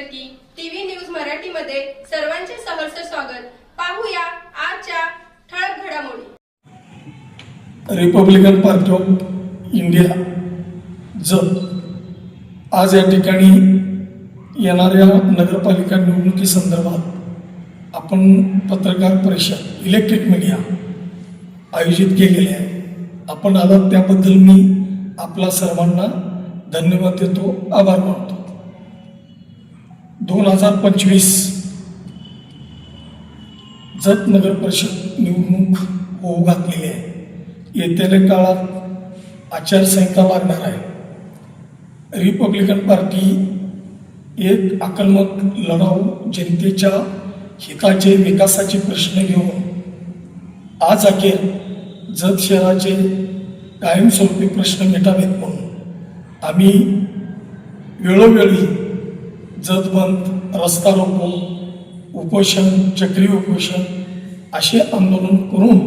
की TV news मराठीमध्ये सर्वांचे सहर्ष स्वागत. पाहूया आजच्या ठळक घडामोडी. Republican party of India Jat आज या ठिकाणी येणाऱ्या नगरपालिका निवडणुकीसंदर्भात आपण पत्रकार परिषद इलेक्ट्रिक मीडिया आयोजित केलेली आहे. आपण आलात त्याबद्दल मी आपला सर्वांना धन्यवाद देतो आभार मानतो. दोन हजार पंचवीस जत नगर परिषद निवडणूक होऊ घातलेली आहे. येत्या काळात आचारसंहिता लागणार आहे. रिपब्लिकन पार्टी एक आक्रमक लढाऊ जनतेच्या हिताचे विकासाचे प्रश्न घेऊन आज अखेर जत शहराचे कायमस्वरूपी प्रश्न मिटावेत म्हणून आम्ही वेळोवेळी जतबंद रस्ता रोको उपोषण चक्री उपोषण असे आंदोलन करून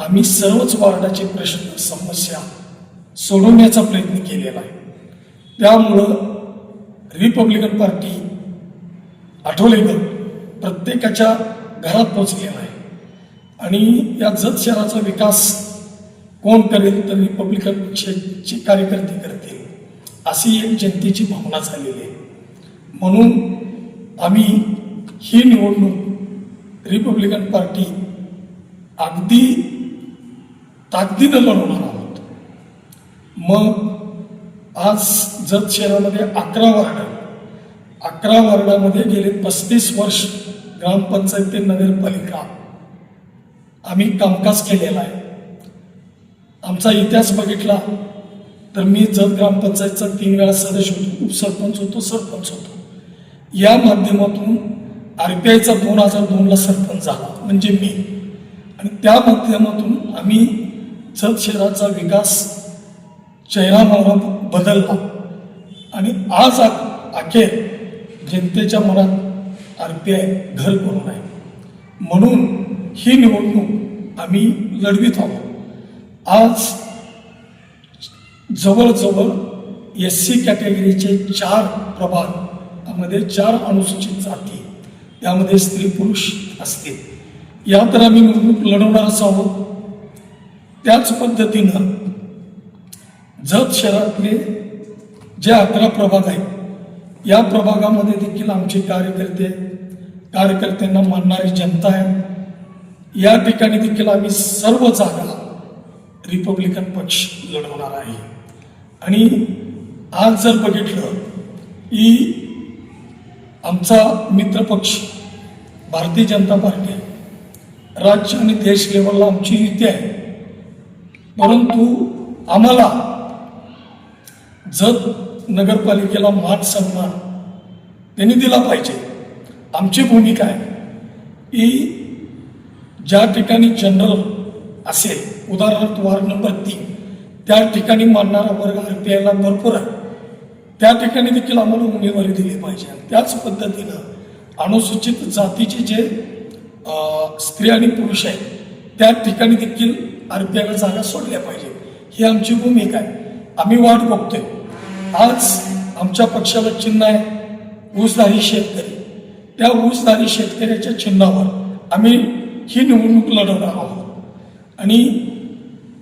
आम्ही सर्वच वार्डाचे प्रश्न समस्या सोडवण्याचा प्रयत्न केलेला आहे. त्यामुळं रिपब्लिकन पार्टी आठवलेकर प्रत्येकाच्या घरात पोचलेला आहे. आणि या जत शहराचा विकास कोण करेल तर रिपब्लिकन पक्षाचे कार्यकर्ते करतील अशी एक जनतेची भावना झालेली आहे. म्हणून आम्ही ही निवडणूक रिपब्लिकन पार्टी अगदी ताकदीनं लढवणार आहोत. मग आज जत शहरामध्ये अकरा वार्ड अकरा वार्डामध्ये गेले पस्तीस वर्ष ग्रामपंचायत ते नगरपालिका. आम्ही कामकाज केलेला आहे. आमचा इतिहास बघितला तर मी जत ग्रामपंचायतचा तीन वेळा सदस्य होतो उपसरपंच होतो सरपंच होतो. या माध्यमातून आर पी आयचा दोन हजार दोनला सरपंच झाला म्हणजे मी. आणि त्या माध्यमातून आम्ही जत शहराचा विकास चेहरा बदलला. आणि आज अखेर जनतेच्या मनात आर पी आय घर करून आहे म्हणून ही निवडणूक आम्ही लढवित आहोत. आज जवळजवळ एस सी कॅटेगरीचे चार प्रभाग मध्ये चार अनुसूचित जाती त्यामध्ये स्त्री पुरुष असतील. या तर आम्ही निवडणूक लढवणारच आहोत. त्याच पद्धतीनं जत शहरातले जे अकरा प्रभाग आहेत या प्रभागामध्ये देखील आमचे कार्यकर्ते कार्यकर्त्यांना मानणारी जनता आहे. या ठिकाणी देखील आम्ही सर्व जागा रिपब्लिकन पक्ष लढवणार आहे. आणि आज जर बघितलं की आमचा मित्रपक्ष भारतीय जनता पार्टी राज्य आणि देश लेवलला आमची युती आहे. परंतु आम्हाला जत नगरपालिकेला मान सन्मान त्यांनी दिला पाहिजे. आमची भूमिका आहे की ज्या ठिकाणी जनरल असेल उदाहरणार्थ वार्ड नंबर तीन त्या ठिकाणी मानणारा वर्ग आर पी आयला भरपूर आहे. त्या ठिकाणी देखील आम्हाला उमेदवारी दिली पाहिजे. त्याच पद्धतीनं अनुसूचित जातीचे जे स्त्री आणि पुरुष आहेत त्या ठिकाणी देखील आरपीआयला जागा सोडल्या पाहिजे. ही आमची भूमिका आहे. आम्ही वाट बघतोय. आज आमच्या पक्षाला चिन्ह आहे ऊसधारी शेतकरी. त्या ऊसधारी शेतकऱ्याच्या चिन्हावर आम्ही ही निवडणूक लढवणार आहोत. आणि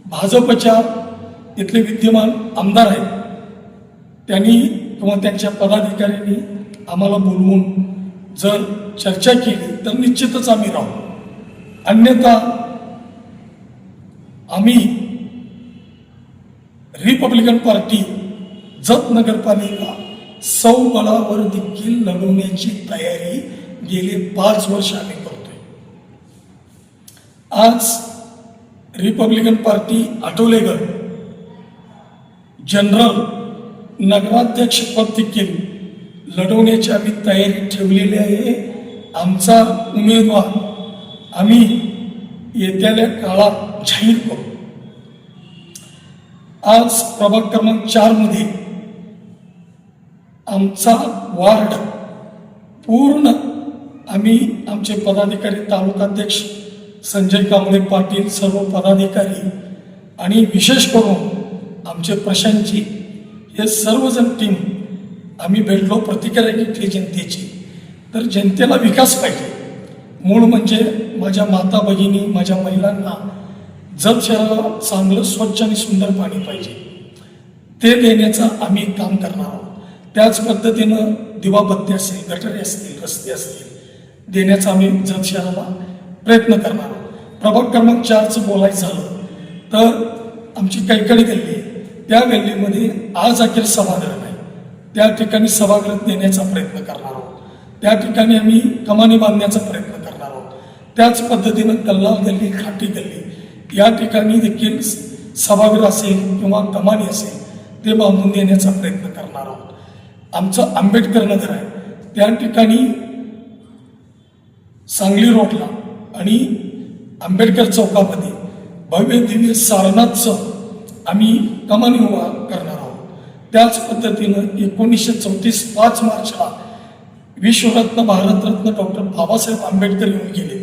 भाजपच्या इथले विद्यमान आमदार आहेत त्यांनी किंवा त्यांच्या पदाधिकाऱ्यांनी आम्हाला बोलवून जर चर्चा केली तर निश्चितच आम्ही राहू. अन्यथा आम्ही रिपब्लिकन पार्टी जत नगरपालिका सौ बळावर देखील लढवण्याची तयारी गेले पाच वर्ष आम्ही करतोय. आज रिपब्लिकन पार्टी आठवलेगड जनरल नगराध्यक्ष पद देखील लढवण्याची आम्ही तयारी ठेवलेली आहे. आमचा उमेदवार आम्ही येत्याल्या काळात जाहीर करू. आज प्रभाग क्रमांक चारमध्ये आमचा वार्ड पूर्ण आम्ही आमचे पदाधिकारी तालुकाध्यक्ष संजय कांबळे पाटील सर्व पदाधिकारी आणि विशेष करून आमचे प्रशांतजी हे सर्वजण टीम आम्ही भेटलो प्रतिक्रिया घेतली जनतेची. तर जनतेला विकास पाहिजे. मूळ म्हणजे माझ्या माता भगिनी माझ्या महिलांना जत शहराला चांगलं स्वच्छ आणि सुंदर पाणी पाहिजे. ते देण्याचं आम्ही काम करणार आहोत. त्याच पद्धतीनं दिवाबत्ती असतील गटरे असतील रस्ते असतील देण्याचा आम्ही जत शहराला प्रयत्न करणार आहोत. प्रभाग क्रमांक चारचं बोलायचं झालं तर आमची कैकडी गल्ली त्या गल्लीमध्ये आज अखेर सभागृह नाही त्या ठिकाणी सभागृह देण्याचा प्रयत्न करणार आहोत. त्या ठिकाणी आम्ही कमानी बांधण्याचा प्रयत्न करणार आहोत. त्याच पद्धतीनं कल्लाल गल्ली खाटी गल्ली या ठिकाणी देखील सभागृह असेल किंवा कमानी असेल ते बांधून देण्याचा प्रयत्न करणार आहोत. आमचं आंबेडकर नगर आहे. त्या ठिकाणी सांगली रोडला आणि आंबेडकर चौकामध्ये भव्य दिव्य सारनाथचं आम्ही कमानी उभा करणार आहोत. त्याच पद्धतीनं एकोणीसशे चौतीस पाच मार्चला विश्वरत्न भारतरत्न डॉक्टर बाबासाहेब आंबेडकर येऊन गेले.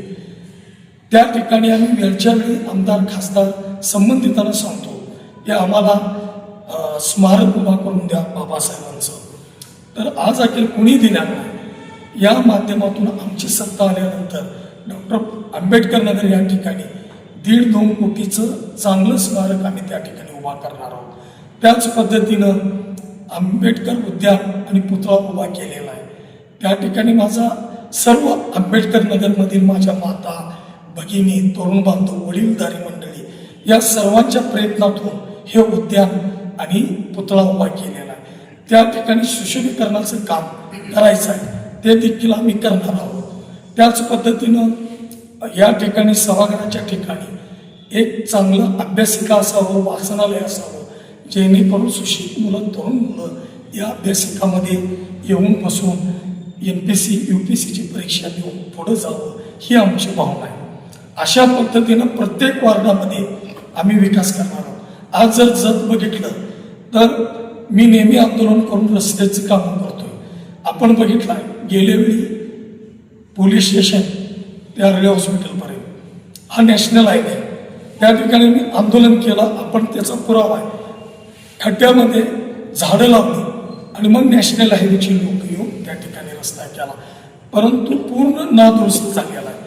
त्या ठिकाणी आम्ही वेळच्या वेळी आमदार खासदार संबंधितांना सांगतो की आम्हाला स्मारक उभा करून द्या बाबासाहेबांचं. तर आज अखेर कुणी दिल्या नाही? या माध्यमातून आमची सत्ता आल्यानंतर डॉक्टर आंबेडकर नगर या ठिकाणी दीड दोन कोटीचं चांगलं स्मारक आम्ही त्या ठिकाणी उभा करणार आहोत. त्याच पद्धतीनं आंबेडकर उद्यान आणि पुतळा उभा केलेला आहे. त्या ठिकाणी माझा सर्व आंबेडकर नगरमधील माझ्या माता भगिनी तरुण बांधव वडीलधारी मंडळी या सर्वांच्या प्रयत्नातून हे उद्यान आणि पुतळा उभा केलेला आहे. त्या ठिकाणी सुशोभीकरणाचं काम करायचं आहे ते देखील आम्ही करणार आहोत. त्याच पद्धतीनं या ठिकाणी सभागृहाच्या ठिकाणी एक चांगलं अभ्यासिका असावं वाचनालय असावं जेणेकरून सुशिक्षित मुलं तरुण मुलं या अभ्यासिकामध्ये येऊन बसून M P C U P सीची परीक्षा देऊन पुढं जावं ही आमची भावना आहे. अशा पद्धतीनं प्रत्येक वार्डामध्ये आम्ही विकास करणार आहोत. आज जर जत बघितलं तर मी नेहमी आंदोलन करून रस्त्याचं काम करतोय. आपण बघितलं आहे गेल्या वेळी पोलीस स्टेशन ते आर्ले हॉस्पिटलपर्यंत हा नॅशनल हायवे त्या ठिकाणी मी आंदोलन केलं आपण त्याचा पुरावा आहे. खड्ड्यामध्ये झाडं लावली आणि मग नॅशनल हायवेची लोक येऊन त्या ठिकाणी रस्ता केला. परंतु पूर्ण नादुरुस्त झालेला आहे.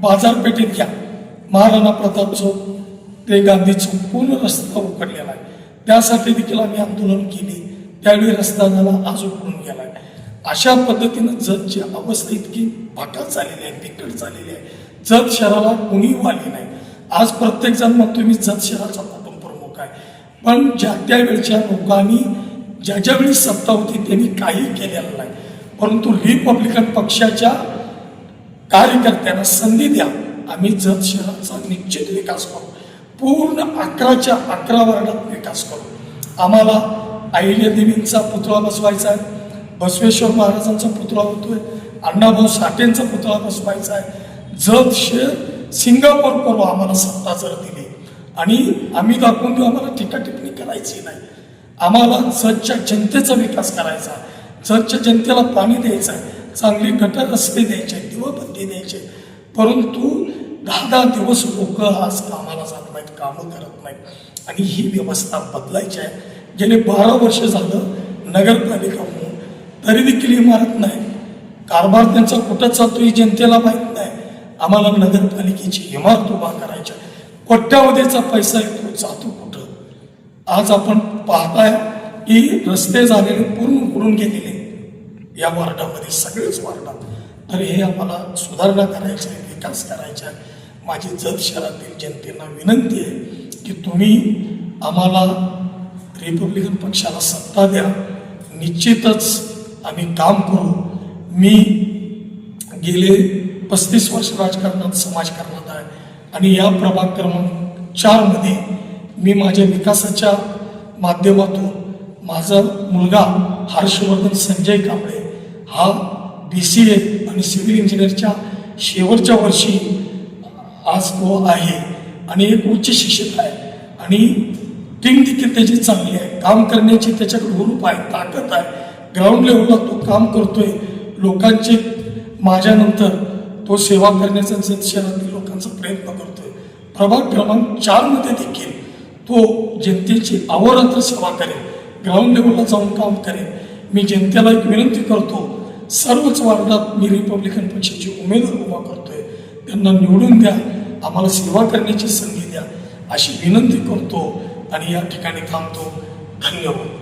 बाजारपेठेत घ्या. महाराणा प्रताप चौक ते गांधी चौक पूर्ण रस्ता उकडलेला आहे. त्यासाठी देखील आम्ही आंदोलन केली. त्यावेळी रस्ता झाला आज उकडून गेला आहे अशा पद्धतीनं जतची अवस्था इतकी भाटात झालेली आहे बिकट झालेली आहे. जत शहराला कुणी वाली नाही. आज प्रत्येक जण म्हणतो मी जत शहराचा कुटुंब प्रमुख आहे. पण ज्या त्या वेळच्या लोकांनी ज्या ज्यावेळी सत्ता होती त्यांनी काही केलेलं नाही. परंतु रिपब्लिकन पक्षाच्या कार्यकर्त्यांना संधी द्या. आम्ही जत शहराचा निश्चित विकास करू. पूर्ण अकराच्या अकरा वार्डात विकास करू. आम्हाला अहिल्यादेवींचा पुतळा बसवायचा आहे. बसवेश्वर महाराजांचा पुतळा होतोय अण्णाभाऊ साठेंचा पुतळा बसवायचा आहे. जत शेर सिंगापूर करू आम्हाला सत्ता जर दिली. आणि आम्ही दाखवून देऊ आम्हाला टीका करायची नाही. आम्हाला जतच्या जनतेचा विकास करायचा आहे. जतच्या जनतेला पाणी द्यायचं आहे. चांगली गटर रस्ते द्यायचे आहेत, दिवाबत्ती द्यायचे परंतु दहा दहा दिवस लोक आज कामाला जात नाहीत कामं करत नाहीत. आणि ही व्यवस्था बदलायची आहे. गेले बारा वर्ष झालं नगरपालिका तरी देखील इमारत नाही. कारभार त्यांचा कुठं चालतो ही जनतेला माहीत नाही. आम्हाला नगरपालिकेची इमारत उभा करायची कोट्यावधीचा पैसा येतो जातो कुठं? आज आपण पाहताय की रस्ते झालेले पूर्ण उकडून गेलेले या वार्डामध्ये सगळेच वार्डात तर हे आम्हाला सुधारणा करायची आहे विकास करायचा आहे. माझी जत शहरातील जनतेला विनंती आहे की तुम्ही आम्हाला रिपब्लिकन पक्षाला सत्ता द्या. निश्चितच आम्ही काम करू. मी गेले पस्तीस वर्ष राजकारणात समाजकारणात आहे. आणि या प्रभाग क्रमांक चारमध्ये मी माझ्या विकासाच्या माध्यमातून माझा मुलगा हर्षवर्धन संजय कांबळे हा बी सी ए आणि सिव्हिल इंजिनिअरच्या शेवटच्या वर्षी आज तो आहे आणि एक उच्च शिक्षक आहे. आणि टीम देखील त्याची चांगली आहे. काम करण्याची त्याच्याकडे हुरूप आहे ताकद आहे. ग्राउंड लेवलला तो काम करतोय. लोकांचे माझ्यानंतर तो सेवा करण्याचा जत शहरातील लोकांचा प्रयत्न करतोय. प्रभाग क्रमांक चारमध्ये देखील तो जनतेची अवरात्र सेवा करेल. ग्राउंड लेवलला जाऊन काम करेल. मी जनतेला एक विनंती करतो सर्वच वार्डात मी रिपब्लिकन पक्षाचे उमेदवार उभा करतोय. त्यांना निवडून द्या. आम्हाला सेवा करण्याची संधी द्या. अशी विनंती करतो आणि या ठिकाणी थांबतो. धन्यवाद.